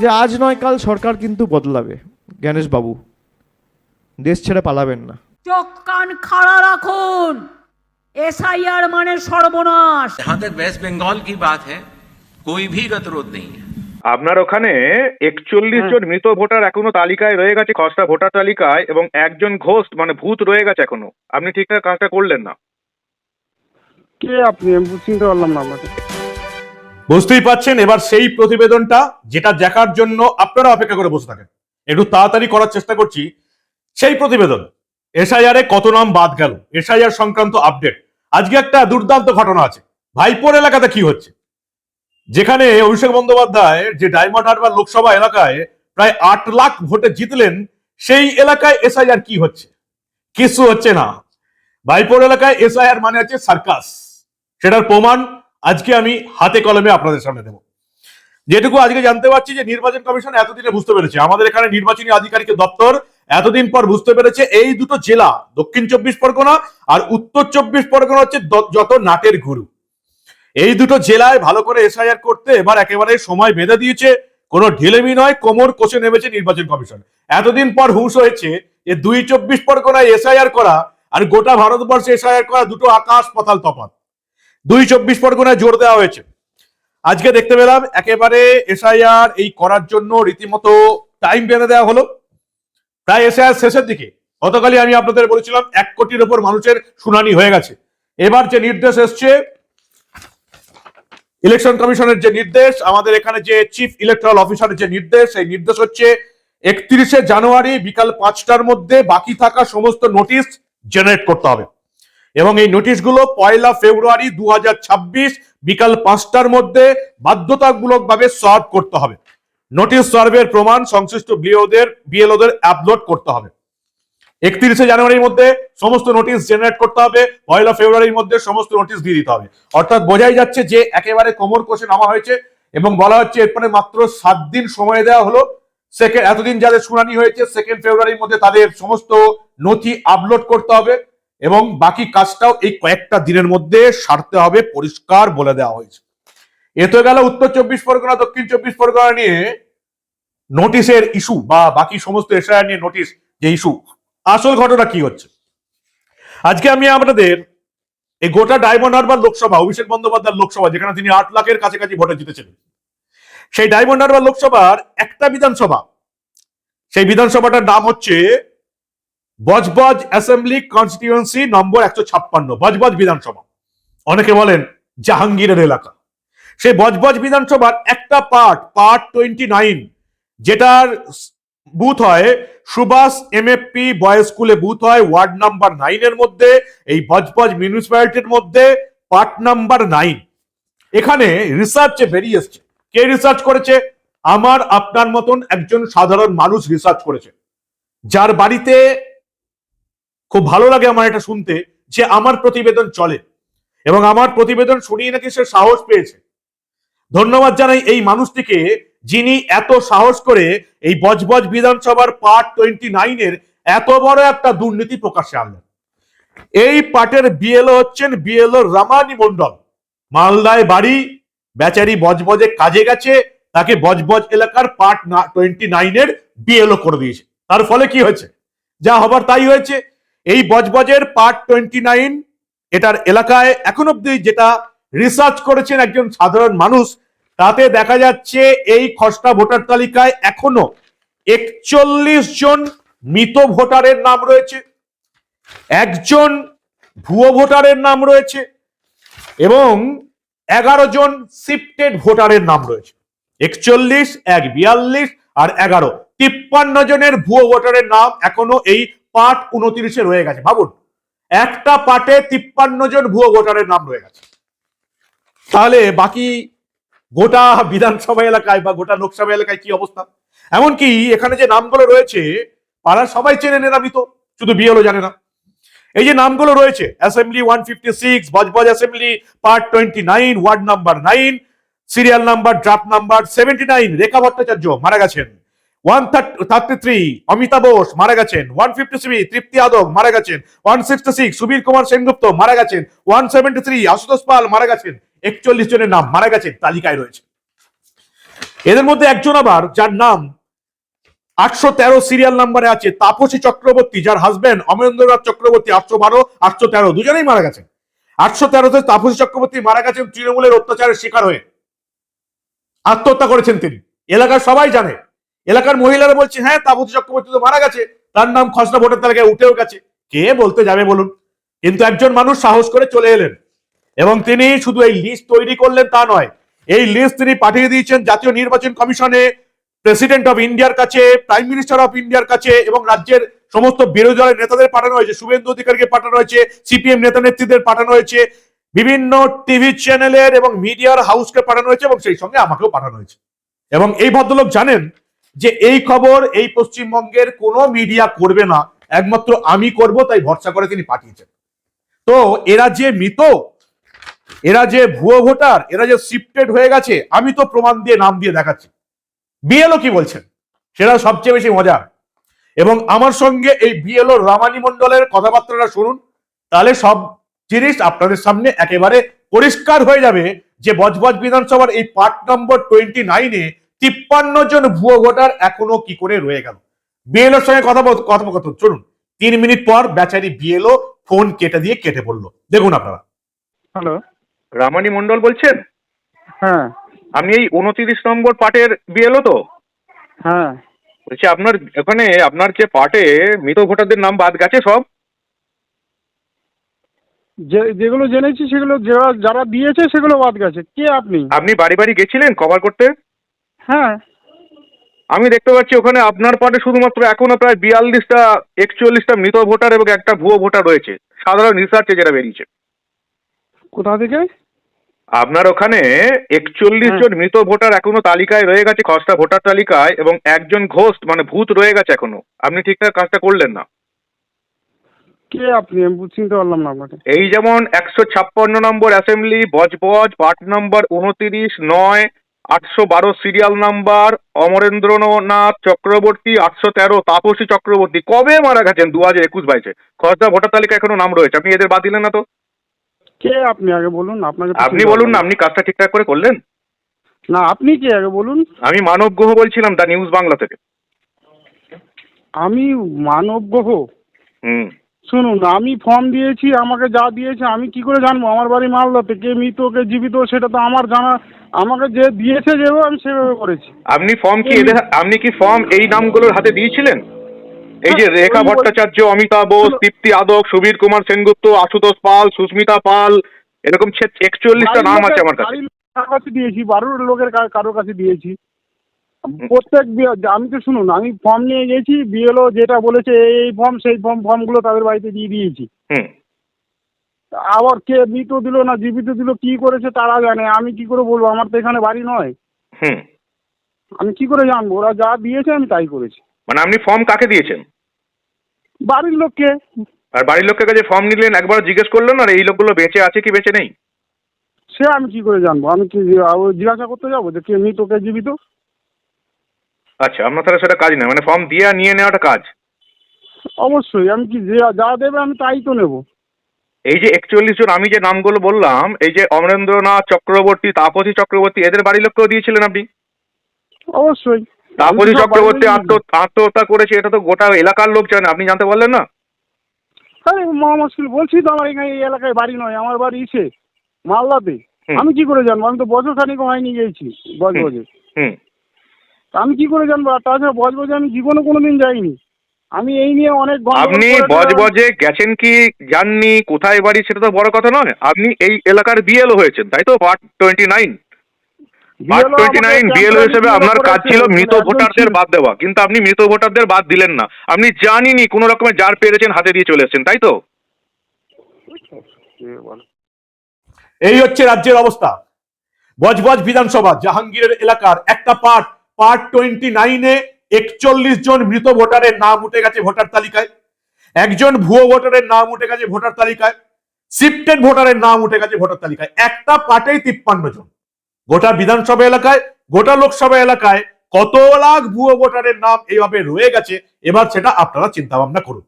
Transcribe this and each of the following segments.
যে আজ নয় কাল সরকার কিন্তু বদলাবে জ্ঞানেশ বাবু দেশ ছেড়ে পালাবেন না চোখ কান খাড়া রাখুন এসআইআর মানে সর্বনাশ जहां तक वेस्ट बंगाल की बात है कोई भी गतिरोध नहीं है আপনার ওখানে একচল্লিশ জন মৃত ভোটার এখনো তালিকায় রয়ে গেছে খসড়া ভোটার তালিকায় এবং একজন ঘোস্ট মানে ভূত রয়ে গেছে এখনো আপনি ঠিকঠাক কাজটা করলেন না কে আপনি আমি চিনতে পারলাম না আপনাকে বুঝতেই পাচ্ছেন, এবার সেই প্রতিবেদনটা যেটা দেখার জন্য আপনারা অপেক্ষা করে বসে থাকেন। একটু তাড়াতাড়ি করার চেষ্টা করছি। সেই প্রতিবেদন, এসআইআর এ কত নাম বাদ গেল, এসআইআর সংক্রান্ত আপডেট। আজকে একটা দুর্দান্ত ঘটনা আছে। ভাইপোর এলাকাতে কি হচ্ছে? যেখানে অভিষেক বন্দ্যোপাধ্যায় যে ডায়মন্ড হারবার লোকসভা এলাকায় প্রায় আট লাখ ভোটে জিতলেন, সেই এলাকায় এসআইআর কি হচ্ছে? কিছু হচ্ছে না। ভাইপোর এলাকায় এসআইআর মানে হচ্ছে সার্কাস। সেটার প্রমাণ আজকে আমি হাতে কলমে আপনাদের সামনে দেব। যেটুকু আজকে জানতে পারছি যে নির্বাচন কমিশন এতদিনে বুঝতে পেরেছে। আমাদের এখানে নির্বাচনী আধিকারিকের দপ্তর এতদিন পর বুঝতে পেরেছে এই দুটো জেলা, দক্ষিণ চব্বিশ পরগনা আর উত্তর চব্বিশ পরগনা হচ্ছে যত নাটের গুরু। এই দুটো জেলায় ভালো করে এসআইআর করতে এবার একেবারে সময় বেঁধে দিয়েছে। কোনো ঢিলেমি নয়, কোমর কষে নেমেছে নির্বাচন কমিশন। এতদিন পর হুঁশ হয়েছে যে দুই চব্বিশ পরগনায় এসআইআর করা আর গোটা ভারতবর্ষে এসআইআর করা দুটো আকাশ পাতাল তফাৎ। দুই চব্বিশ পরগনায় জোর দেওয়া হয়েছে। আজকে দেখতে পেলাম একেবারে এসআইআর এই করার জন্য রীতিমতো টাইম বেঁধে দেওয়া হলো। প্রায় এসআইআর শেষের দিকে, গতকালই আমি আপনাদের বলেছিলাম এক কোটির ওপর মানুষের শুনানি হয়ে গেছে। এবার যে নির্দেশ এসছে ইলেকশন কমিশনের যে নির্দেশ, আমাদের এখানে যে চিফ ইলেকট্রাল অফিসারের যে নির্দেশ এই নির্দেশ হচ্ছে একত্রিশে জানুয়ারি বিকাল পাঁচটার মধ্যে বাকি থাকা সমস্ত নোটিশ জেনারেট করতে হবে। এবং এই নোটিশগুলো পয়লা ফেব্রুয়ারি দু হাজার ছাব্বিশ বিকাল পাঁচটার মধ্যে বাধ্যতামূলকভাবে সার্ভ করতে হবে। নোটিশ সার্ভের প্রমাণ সংশ্লিষ্ট বিএলওদের বিএলওদের আপলোড করতে হবে। একত্রিশে জানুয়ারির মধ্যে সমস্ত নোটিশ জেনারেট করতে হবে, পয়লা ফেব্রুয়ারির মধ্যে সমস্ত নোটিশ দিয়ে দিতে হবে। অর্থাৎ বোঝাই যাচ্ছে যে একেবারে কোমর কষে নামা হয়েছে এবং বলা হচ্ছে এরপরে মাত্র সাত দিন সময় দেওয়া হলো। সেকেন্ড এতদিন যাদের শুনানি হয়েছে সেকেন্ড ফেব্রুয়ারির মধ্যে তাদের সমস্ত নথি আপলোড করতে হবে। এবং বাকি কাজটাও এই কয়েকটা দিনের মধ্যে সারতে হবে, পরিষ্কার বলে দেওয়া হয়েছে। এ তো গেল উত্তর চব্বিশ পরগনা, দক্ষিণ চব্বিশ পরগনা নিয়ে নোটিশের ইস্যু বা বাকি সমস্ত এসআইআর নিয়ে নোটিশ যে ইস্যু আসল ঘটনা কি হচ্ছে? আজকে আমি আপনাদের এই গোটা ডায়মন্ড হারবার লোকসভা, অভিষেক বন্দ্যোপাধ্যায় লোকসভা, যেখানে তিনি আট লাখের কাছাকাছি ভোটে জিতেছিলেন, সেই ডায়মন্ড হারবার লোকসভার একটা বিধানসভা, সেই বিধানসভাটার নাম হচ্ছে বজবজ অ্যাসেম্বলি কনস্টিটিউয়েন্সি নম্বর একশো ছাপ্পান্ন, বজবজ বিধানসভা। অনেকে বলেন জাহাঙ্গীরের এলাকা। সেই বজবজ বিধানসভার একটা পার্ট পার্ট টোয়েন্টি নাইন যেটার বুথ হয় সুভাষ এমএফপি বয়েজ স্কুলে বুথ হয় ওয়ার্ড নাম্বার নাইনের মধ্যে, এই বজবজ মিউনিসিপ্যালিটির মধ্যে পার্ট নাম্বার নাইন এখানে রিসার্চে বেরিয়ে এসছে। কে রিসার্চ করেছে? আমার আপনার মতন একজন সাধারণ মানুষ রিসার্চ করেছে। যার বাড়িতে খুব ভালো লাগে আমার এটা শুনতে যে আমার প্রতিবেদন চলে। এবং আমার প্রতিবেদন শুনিয়ে নাকি সে সাহস পেয়েছে। ধন্যবাদ জানাই এই মানুষটিকে যিনি এত সাহস করে এই বজবজ বিধানসভার পার্ট টোয়েন্টি নাইনের এত বড় একটা দুর্নীতি প্রকাশ্যে আনলেন। এই পার্টের বিএলও হচ্ছেন বিএলও রামানি মন্ডল মালদায় বাড়ি, বেচারি বজবজে কাজে গেছে, তাকে বজবজ এলাকার পার্ট টোয়েন্টি নাইনের বিএলও করে দিয়েছে। তার ফলে কি হয়েছে? যা হবার তাই হয়েছে। এই বজবজের পার্ট টোয়েন্টি নাইন এটার এলাকায় এখন অব্দি যেটা রিসার্চ করেছেন একজন সাধারণ মানুষ, তাতে দেখা যাচ্ছে এই খসড়া ভোটার তালিকায় এখনও একচল্লিশ জন মৃত ভোটারের নাম রয়েছে, একজন ভুয়ো ভোটারের নাম রয়েছে এবং এগারো জন শিফটেড ভোটারের নাম রয়েছে। একচল্লিশ, এক বিয়াল্লিশ আর এগারো। তিপ্পান্ন জনের ভুয়ো ভোটারের নাম এখনও এই পার্ট উনত্রিশে রয়ে গেছে। ভাবুন, একটা পার্টে তিপ্পান্ন জন ভুয়ো ভোটারের নাম রয়ে গেছে। তাহলে বাকি গোটা বিধানসভা এলাকায় বা গোটা লোকসভা এলাকায় কি অবস্থা? এমনকি এখানে যে নামগুলো রয়েছে, পাড়ার সবাই চেনে নেন আমি তো, শুধু বিএলও জানে না। এই যে নামগুলো রয়েছে assembly one fifty six Budge Budge assembly part twenty nine ward number nine serial number draft number seventy nine Rekha Bhattacharya মারা গেছেন। One thirty three Amita Bose মারা গেছেন। One fifty three, Tripti Adak মারা গেছেন। One sixty six, Subir Kumar Sengupta মারা গেছেন। One seventy three, Ashutosh Pal মারা গেছেন। একচল্লিশ জনের নাম মারা গেছেন, তালিকায় রয়েছে। এদের মধ্যে একজন আবার, যার নাম আটশো তেরো সিরিয়াল নাম্বারে আছে, তাপসী চক্রবর্তী, যার হাজবেন্ড অমরেন্দ্রনাথ চক্রবর্তী, আটশো বারো, আটশো তেরো, দুজনেই মারা গেছেন। আটশো তেরোতে তাপসী চক্রবর্তী মারা গেছেন, তৃণমূলের অত্যাচারের শিকার হয়ে। আত্মহত্যা করেছেন তিনি। এলাকার সবাই জানে এলাকার মহিলারা বলছে হ্যাঁ তাপসী চক্রবর্তী তো মারা গেছে। তার নাম খসড়া ভোটার তালিকায় উঠেও গেছে। কে বলতে যাবে বলুন? কিন্তু একজন মানুষ সাহস করে চলে এলেন এবং তিনি শুধু এই লিস্ট তৈরি করলেন তা নয়, এই লিস্ট তিনি পাঠিয়ে দিয়েছেন জাতীয় নির্বাচন কমিশনে প্রেসিডেন্ট অফ ইন্ডিয়ার কাছে প্রাইম মিনিস্টার অফ ইন্ডিয়ার কাছে এবং রাজ্যের সমস্ত বিরোধী দলের নেতাদের পাঠানো হয়েছে, শুভেন্দু অধিকারীকে পাঠানো হয়েছে সিপিএম নেতা নেত্রীদের পাঠানো হয়েছে, বিভিন্ন টিভি চ্যানেলের এবং মিডিয়ার হাউসকে পাঠানো হয়েছে এবং সেই সঙ্গে আমাকেও পাঠানো হয়েছে। এবং এই ভদ্রলোক জানেন যে এই খবর এই পশ্চিমবঙ্গের কোনো মিডিয়া করবে না, একমাত্র আমি করব, তাই ভরসা করে তিনি পাঠিয়েছেন। তো এরা যে মৃত, এরা যে ভুয়ো ভোটার, এরা যে শিফটেড হয়ে গেছে, আমি তো প্রমাণ দিয়ে, নাম দিয়ে দেখাচ্ছি। বিএলও কি বলছেন? সেটা সবচেয়ে বেশি মজার এবং আমার সঙ্গে এই বিএলও রামানি মন্ডলের কথাবার্তাটা শুনুন, তাহলে সব জিনিস আপনাদের সামনে একেবারে পরিষ্কার হয়ে যাবে যে বজবজ বিধানসভার এই পার্ট নম্বর টোয়েন্টি নাইনে তিপ্পান্ন জন ভুয়ো ভোটার এখনও কি করে রয়ে গেল? বিএলওর সঙ্গে কথা কথোপকথন চলুন তিন মিনিট পর বেচারি বিএলও ফোন কেটে দিয়ে কেটে পড়ল। দেখুন আপনারা। হ্যালো। রামানি মন্ডল বলছেন? হ্যাঁ। আপনি এই উনত্রিশ নম্বর পার্টের বিএলও তো? হ্যাঁ। বলছি আপনার ওখানে আপনার যে পার্টে মৃত ভোটারদের নাম বাদ গেছে সব? যে যেগুলো জেনেছি সেগুলো যারা যারা দিয়েছে সেগুলো বাদ গেছে। কে আপনি? আপনি বাড়ি বাড়ি গেছিলেন কভার করতে? হ্যাঁ। আমি দেখতে পাচ্ছি ওখানে আপনার পার্টে শুধুমাত্র এখনও প্রায় বিয়াল্লিশটা একচল্লিশটা মৃত ভোটার এবং একটা ভুয়ো ভোটার রয়েছে। সাধারণ রিসার্চে যেটা বেরিয়েছে। কোথা থেকে? আপনার ওখানে একচল্লিশ হ্যাঁ। জন মৃত ভোটার এখনও তালিকায় রয়ে গেছে খসড়া ভোটার তালিকায় এবং একজন ঘোস্ট মানে ভূত রয়ে গেছে এখনও। আপনি ঠিকঠাক কাজটা করলেন না। কে আপনি? আমি চিনতে পারলাম না আপনাকে। এই যেমন একশো ছাপ্পান্ন নম্বর অ্যাসেম্বলি বজবজ পার্ট নম্বর উনতিরিশ নয় আটশো বারো সিরিয়াল নাম্বার অমরেন্দ্রনাথ চক্রবর্তী আটশো তেরো তাপসী চক্রবর্তী। কবে মারা গেছেন? দু হাজার একুশ বাইশে। খরচা ভোটার তালিকা এখনও নাম রয়েছে। আপনি এদের বাদ দিলেন না তো? কে আপনি আগে বলুন? আপনাকে আপনি বলুন না আপনি কাজটা ঠিকঠাক করে করলেন? না আপনি কে আগে বলুন? আমি মানব গ্রহ বলছিলাম দা নিউজ বাংলা থেকে। আমি মানব গ্রহ হুম। শুনুন আমি ফর্ম দিয়েছি আমাকে যা দিয়েছে আমি কি করে জানব? আমার বাড়ি মালদাতে কে মৃত কে জীবিত সেটা তো আমার জানা আমাকে যে দিয়েছে যেভাবে আমি সেভাবে করেছি। আপনি ফর্ম কি এদের আপনি কি ফর্ম এই নামগুলোর হাতে দিয়েছিলেন? এই যে রেখা ভট্টাচার্য অমিতাভ বোস তৃপ্তি আদক সুবীর কুমার সেনগুপ্ত আশুতোষ পাল সুস্মিতা পাল এরকম একচল্লিশটা নাম আছে আমার কাছে। কাছে দিয়েছি বারোর লোকের কা- কারোর কাছে দিয়েছি। প্রত্যেক আমি তো শুনুন আমি ফর্ম নিয়ে গেছি বিএলও যেটা বলেছে এই এই ফর্ম সেই ফর্ম ফর্মগুলো তাদের বাড়িতে দিয়ে দিয়েছি। হুম। আবার কে মৃত দিল না জীবিত দিল কি করেছে তারা জানে। আমি কি করে বলব? আমার তো এখানে বাড়ি নয়। হুম। আমি কি করে জানব? ওরা যা দিয়েছে আমি তাই করেছি। মানে আপনি ফর্ম কাকে দিয়েছেন? বাড়ির লোককে। আর বাড়ির লোকের কাছে ফর্ম নিলেন একবার জিজ্ঞেস করলেন আর এই লোকগুলো বেঁচে আছে কি বেঁচে নেই? সে আমি কি করে জানব? আমি কি জিজ্ঞাসা করতে যাব যে কে মৃত কে জীবিত? আচ্ছা আপনার তাহলে সেটা কাজ না। মানে ফর্ম দিয়ে নিয়ে নেওয়াটা কাজ। অবশ্যই আমি কি যা দেবে আমি তাই তো নেব। এই যে একচল্লিশ জন আমি যে নামগুলো বললাম এই যে অমরেন্দ্রনাথ চক্রবর্তী তাপসী চক্রবর্তী এদের বাড়ির লোককেও দিয়েছিলেন আপনি? অবশ্যই। তাপসী চক্রবর্তী আত্ম আত্মহত্যা করেছে এটা তো গোটা এলাকার লোক জানে আপনি জানতে পারলেন না? আরে মহা মুশকিল বলছি তো আমার এখানে এই এলাকায় বাড়ি নয় আমার বাড়ি ইসে মালদাতে। আমি কি করে জানব? আমি তো বছর খানিক হয়নি গেছি বজবজে আমি কি করে জানব? আর তাছাড়া বজবজে আমি জীবনে কোনোদিন যাইনি। আমি এই নিয়ে অনেক আপনি বজবজে গেছেন কি যাননি কোথায় বাড়ি সেটা তো বড় কথা নয়। আপনি এই এলাকার বিএলও হয়েছেন তাই তো? Part twenty nine part twenty nine BLO হিসেবে আপনার কাজ ছিল মৃত ভোটারদের বাদ দেওয়া। কিন্তু আপনি মৃত ভোটারদের বাদ দিলেন না। আপনি জানিনি কোনো রকমের যার পেরেছেন হাতে দিয়ে চলে এসেছেন তাই তো? এই হচ্ছে রাজ্যের অবস্থা। বজবজ বিধানসভা জাহাঙ্গীরের এলাকার একটা পার্ট পার্ট টোয়েন্টি নাইনে একচল্লিশ জন মৃত ভোটারের নাম উঠে গেছে ভোটার তালিকায়। একজন ভুয়ো ভোটারের নাম উঠে গেছে ভোটার তালিকায়। শিফটেড ভোটারের নাম উঠে গেছে ভোটার তালিকায়। একটা পার্টেই তিপ্পান্ন জন। গোটা বিধানসভা এলাকায়, গোটা লোকসভা এলাকায় কত লাখ ভুয়ো ভোটারের নাম এইভাবে রয়ে গেছে, এবার সেটা আপনারা চিন্তা ভাবনা করুন।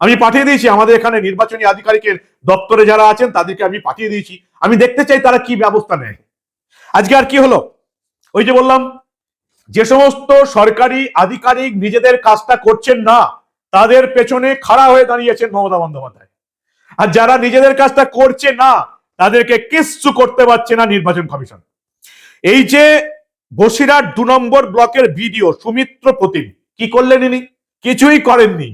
আমি পাঠিয়ে দিয়েছি, আমাদের এখানে নির্বাচনী আধিকারিকের দপ্তরে যারা আছেন তাদেরকে আমি পাঠিয়ে দিয়েছি। আমি দেখতে চাই তারা কি ব্যবস্থা নেয়। আজকে আর কি হলো? ওই যে বললাম যে সমস্ত সরকারি আধিকারিক নিজেদের কাজটা করছেন না, তাদের পেছনে খাড়া হয়ে দাঁড়িয়েছেন মমতা বন্দ্যোপাধ্যায়। আর যারা নিজেদের কাজটা করছে না, তাদেরকে কিচ্ছু করতে পারছে না নির্বাচন কমিশন। এই যে বসিরহাট দু নম্বর ব্লকের ভিডিও সুমিত্র প্রতিম, কি করলেন ইনি? কিছুই করেননি।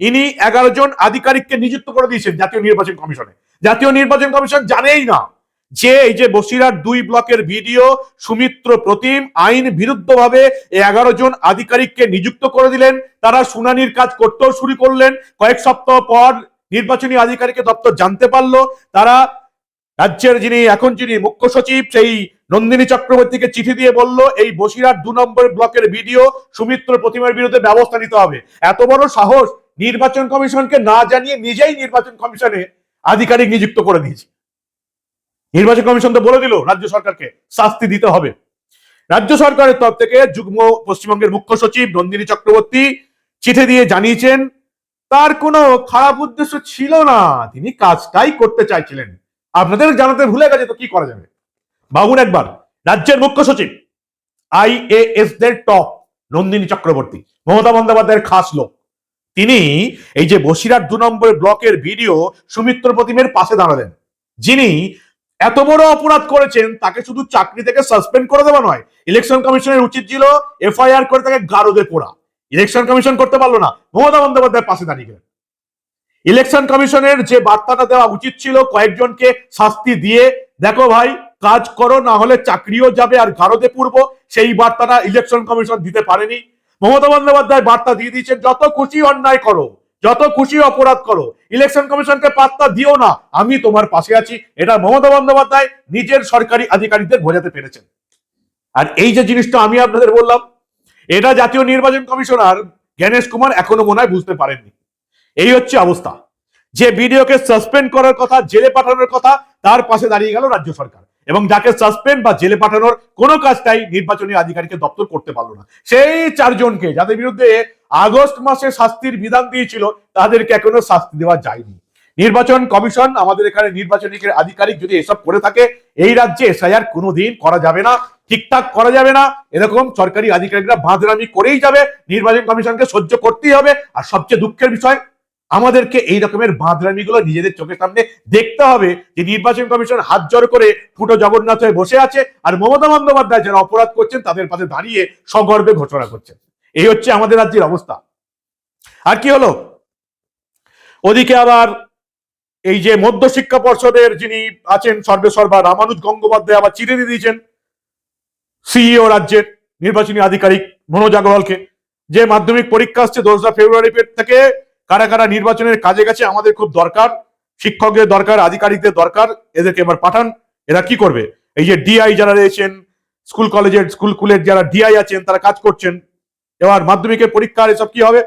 ইনি এগারো জন আধিকারিককে নিযুক্ত করে দিয়েছেন জাতীয় নির্বাচন কমিশনে। জাতীয় নির্বাচন কমিশন জানেই না যে এই যে বসিরহাট দুই ব্লকের ভিডিও, সুমিত্র প্রতিম আইন বিরুদ্ধভাবে এগারো জন আধিকারিককে নিযুক্ত করে দিলেন। তারা শুনানির কাজ করতেও শুরু করলেন। কয়েক সপ্তাহ পর নির্বাচনী আধিকারিকের দপ্তর জানতে পারল। তারা রাজ্যের যিনি, এখন যিনি মুখ্য সচিব, সেই নন্দিনী চক্রবর্তীকে চিঠি দিয়ে বলল, এই বসিরহাট দু নম্বর ব্লকের ভিডিও সুমিত্র প্রতিমার বিরুদ্ধে ব্যবস্থা নিতে হবে। এত বড় সাহস নির্বাচন কমিশনকে না জানিয়ে নিজেই নির্বাচন কমিশনে আধিকারিক নিযুক্ত করে দিয়েছে। নির্বাচন কমিশন তো বলে দিল, রাজ্য সরকারকে শাস্তি দিতে হবে। রাজ্য সরকারের তরফ থেকে যুগ্ম পশ্চিমবঙ্গের মুখ্য সচিব নন্দিনী চক্রবর্তী চিঠি দিয়ে জানিয়েছেন, তার কোনো খারাপ উদ্দেশ্য ছিল না, তিনি কাজটাই করতে চাইছিলেন। আপনাদের জানাতে ভুলে গেছে তো কি করা যাবে? ভাবুন একবার, রাজ্যের মুখ্য সচিব আইএএস দের টপ নন্দিনী চক্রবর্তী, মমতা বন্দ্যোপাধ্যায়ের খাস লোক। তিনি এই যে বসিরহাট দু নম্বর ব্লকের ভিডিও সুমিত্র প্রতিমের পাশে দাঁড়ালেন। যিনি এত বড় অপরাধ করেছেন, তাকে শুধু চাকরি থেকে সাসপেন্ড করে দেওয়া নয় ইলেকশন কমিশনের উচিত ছিল এফআইআর করে তাকে গারদে পোড়া। ইলেকশন কমিশন করতে পারল না। মমতা বন্দ্যোপাধ্যায় পাশে দাঁড়িয়ে গেলেন। ইলেকশন কমিশনের যে বার্তাটা দেওয়া উচিত ছিল, কয়েকজনকে শাস্তি দিয়ে, দেখো ভাই, কাজ করো, না হলে চাকরিও যাবে আর গারদে পূর্ব সেই বার্তাটা ইলেকশন কমিশন দিতে পারেনি। মমতা বন্দ্যোপাধ্যায় বার্তা দিয়ে দিয়েছেন, যত খুশি অন্যায় করো। যত খুশি অপরাধ করো ইলেকশন কমিশনকে পাত্তা দিও না। আমি তোমার পাশে আছি। এটা মমতা বন্দ্যোপাধ্যায় নিজের সরকারি আধিকারিকদের বোঝাতে পেরেছেন। আর এই যে জিনিসটা আমি আপনাদের বললাম, এটা জাতীয় নির্বাচন কমিশনার জ্ঞানেশ কুমার এখনও মনে হয় বুঝতে পারেননি। এই হচ্ছে অবস্থা। যে বিডিওকে সাসপেন্ড করার কথা, জেলে পাঠানোর কথা, তার পাশে দাঁড়িয়ে গেল রাজ্য সরকার। এবং যাকে সাসপেন্ড বা জেলে পাঠানোর কোনো কাজটাই নির্বাচনী আধিকারিকের দপ্তর করতে পারল না। সেই চারজনকে যাদের বিরুদ্ধে আগস্ট মাসে শাস্তির বিধান দিয়েছিল, তাদেরকে এখনও শাস্তি দেওয়া যায়নি। নির্বাচন কমিশন আমাদের এখানে নির্বাচনী আধিকারিক যদি এসব করে থাকে, এই রাজ্যে এসআইআর কোনোদিন করা যাবে না, ঠিকঠাক করা যাবে না। এরকম সরকারি আধিকারিকরা বাঁধরামি করেই যাবে। নির্বাচন কমিশনকে সহ্য করতেই হবে। আর সবচেয়ে দুঃখের বিষয় আমাদেরকে এই রকমের বাঁধরামি গুলো নিজেদের চোখের সামনে দেখতে হবে যে নির্বাচন কমিশন হাত জড় করে ফুটো জগন্নাথ হয়ে বসে আছে আর মমতা বন্দ্যোপাধ্যায় যারা অপরাধ করছেন তাদের পাশে দাঁড়িয়ে সগর্বে ঘোষণা করছেন। এই হচ্ছে আমাদের রাজ্যের অবস্থা। আর কি হলো? ওদিকে আবার এই যে মধ্য শিক্ষা পর্ষদের যিনি আছেন সর্বেসর্বা রামানুজ গঙ্গোপাধ্যায় আবার চিঠি দিয়ে দিয়েছেন সিইও রাজ্যের নির্বাচনী আধিকারিক মনোজ আগরওয়ালকে। যে মাধ্যমিক পরীক্ষা আসছে দোসরা ফেব্রুয়ারি থেকে কারা কারা নির্বাচনের কাজে গেছে আমাদের খুব দরকার, শিক্ষকদের দরকার, আধিকারিকদের দরকার, এদেরকে এবার পাঠান, এরা কি করবে? এই যে ডিআই যারা রয়েছেন, স্কুল কলেজের, স্কুল কুলের যারা ডিআই আছেন, তারা কাজ করছেন, এবার মাধ্যমিকের পরীক্ষার এসব কি হবে?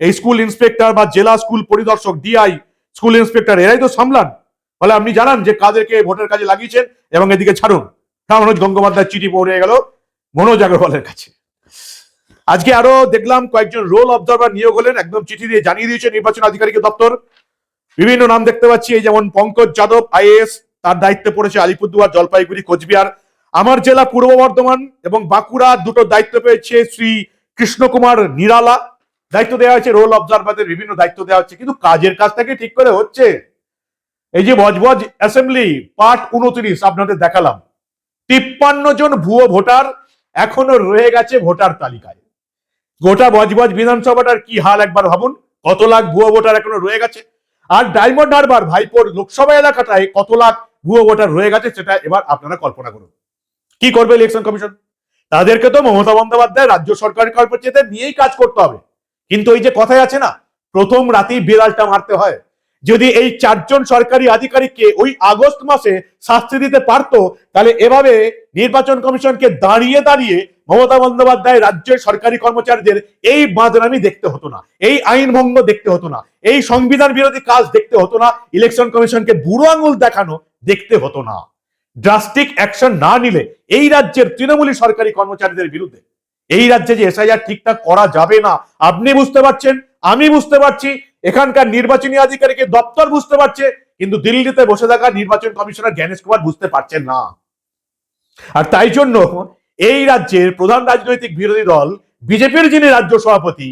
এই স্কুল ইন্সপেক্টর বা জেলা স্কুল পরিদর্শক ডিআই স্কুল ইন্সপেক্টর, এরাই তো সামলান। ফলে আপনি জানান যে কাদেরকে ভোটের কাজে লাগিয়েছেন এবং এদিকে ছাড়ুন। মনোজ গঙ্গোপাধ্যায় চিঠি পড়ে গেল, মনোজ আগরওয়ালের কাছে। আজকে আরও দেখলাম কয়েকজন রোল অবজারভার নিয়োগ হলেন। একদম চিঠি দিয়ে জানিয়ে দিয়েছে নির্বাচন আধিকারিক দপ্তর। বিভিন্ন নাম দেখতে পাচ্ছি, এই যেমন পঙ্কজ যাদব, আইএএস, তার দায়িত্বে পড়েছে আলিপুরদুয়ার, জলপাইগুড়ি, কোচবিহার। আমার জেলা পূর্ব বর্ধমান এবং বাঁকুড়া দুটো দায়িত্ব পেয়েছে শ্রী কৃষ্ণকুমার নিরালা। দায়িত্ব দেওয়া হয়েছে রোল অবজারভারদের বিভিন্ন দায়িত্ব দেওয়া হচ্ছে। কিন্তু কাজের কাজটাকে ঠিক করে হচ্ছে? এই যে বজবজ অ্যাসেম্বলি পার্ট উনত্রিশ, আপনাদের দেখালাম। তিপ্পান্ন জন ভুয়ো ভোটার এখনও রয়ে গেছে ভোটার তালিকায়। গোটা বজবজ বিধানসভাটার কি হাল একবার ভাবুন? কত লাখ ভুয়ো ভোটার এখনও রয়ে গেছে? আর ডায়মন্ড হারবার ভাইপোর লোকসভা এলাকাটায় কত লাখ ভুয়ো ভোটার রয়ে গেছে সেটা এবার আপনারা কল্পনা করুন। কি করবে ইলেকশন কমিশন তাদেরকে তো মমতা বন্দ্যোপাধ্যায় রাজ্য সরকারি কর্মচারীদের নিয়েই কাজ করতে হবে। কিন্তু ওই যে কথাই আছে না, প্রথম রাতেই বিড়ালটা মারতে হয়। যদি এই চারজন সরকারি আধিকারিককে ওই আগস্ট মাসে শাস্তি দিতে পারতো, তাহলে এভাবে নির্বাচন কমিশনকে দাঁড়িয়ে দাঁড়িয়ে মমতা বন্দ্যোপাধ্যায় রাজ্যের সরকারি কর্মচারীদের এই বাঁদরামি দেখতে হতো না, এই আইন ভঙ্গ দেখতে হতো না, এই সংবিধান বিরোধী কাজ দেখতে হতো না, ইলেকশন কমিশনকে বুড়ো আঙুল দেখানো দেখতে হতো না। ড্রাস্টিক অ্যাকশন না নিলে এই রাজ্যের তৃণমূলী সরকারি কর্মচারীদের বিরুদ্ধে, এই রাজ্যে যে এসআইআর ঠিকঠাক করা যাবে না, আপনি বুঝতে পারছেন? আমি বুঝতে পারছি, এখানকার নির্বাচনী আধিকারিকের দপ্তর বুঝতে পারছে, কিন্তু দিল্লিতে বসে থাকা নির্বাচন কমিশনার জ্ঞানেশ কুমার বুঝতে পারছেন না। আর তাই জন্য এই রাজ্যের প্রধান রাজনৈতিক বিরোধী দল, বিজেপির যিনি রাজ্য সভাপতি,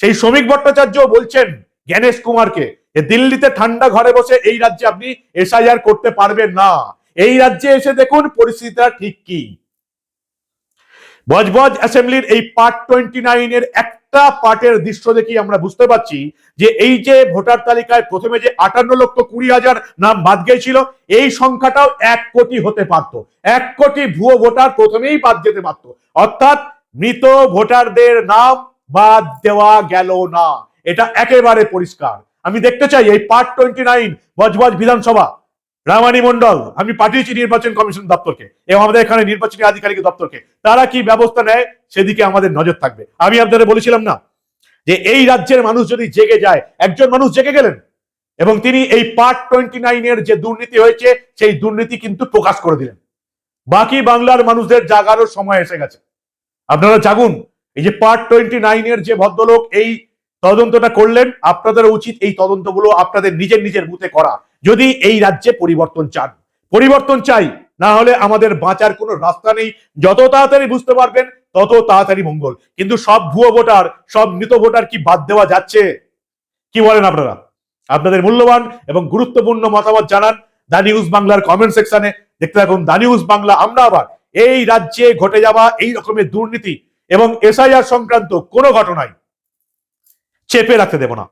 সেই শ্রমিক ভট্টাচার্য বলছেন জ্ঞানেশ কুমারকে দিল্লিতে ঠান্ডা ঘরে বসে এই রাজ্যে আপনি এসআইআর করতে পারবেন না। এই রাজ্যে এসে দেখুন পরিস্থিতিটা ঠিক কি। বজবজ অ্যাসেম্বলির এই পার্ট টোয়েন্টি নাইনের একটা পার্টের দৃশ্য দেখি আমরা বুঝতে পারছি যে এই যে ভোটার তালিকায় প্রথমে যে আটান্ন লক্ষ কুড়ি হাজার নাম বাদ গিয়েছিল, এই সংখ্যাটাও এক কোটি হতে পারত। এক কোটি ভুয়ো ভোটার প্রথমেই বাদ যেতে পারত। অর্থাৎ মৃত ভোটারদের নাম বাদ দেওয়া গেল না। এটা একেবারে পরিষ্কার। আমি দেখতে চাই এই পার্ট টোয়েন্টি নাইন বজবজ বিধানসভা রামানি মন্ডল আমি পাঠিয়েছি নির্বাচন কমিশন দপ্তরকে, এবং আমাদের এখানে নির্বাচনী আধিকারিক দপ্তরকে। তারা কি ব্যবস্থা নেয়? সেদিকে আমাদের নজর থাকবে। আমি আপনাদের বলেছিলাম না যে এই রাজ্যের মানুষ যদি জেগে যায়, একজন মানুষ জেগে গেলেন, এবং তিনি এই পার্ট টোয়েন্টি নাইনের যে দুর্নীতি হয়েছে, সেই দুর্নীতি কিন্তু প্রকাশ করে দিলেন। বাকি বাংলার মানুষদের জাগারও সময় এসে গেছে। আপনারা জাগুন, এই যে পার্ট টোয়েন্টি নাইনের যে ভদ্রলোক, এই তদন্তটা করলেন, আপনাদের উচিত এই তদন্তগুলো আপনাদের নিজের নিজের বুথে করা। যদি এই রাজ্যে পরিবর্তন চান, পরিবর্তন চাই, না হলে আমাদের বাঁচার কোনো রাস্তা নেই। যত তাড়াতাড়ি বুঝতে পারবেন, তত তাড়াতাড়ি মঙ্গল। কিন্তু সব ভুয়ো ভোটার, সব মৃত ভোটার কি বাদ দেওয়া যাচ্ছে? কি বলেন আপনারা? আপনাদের মূল্যবান এবং গুরুত্বপূর্ণ মতামত জানান দা নিউজ বাংলার কমেন্ট সেকশনে দেখতে থাকুন দা নিউজ বাংলা। আমরা আবার এই রাজ্যে ঘটে যাওয়া এই রকমের দুর্নীতি এবং এসআইআর সংক্রান্ত কোনো ঘটনায় চেপে রাখতে দেব না।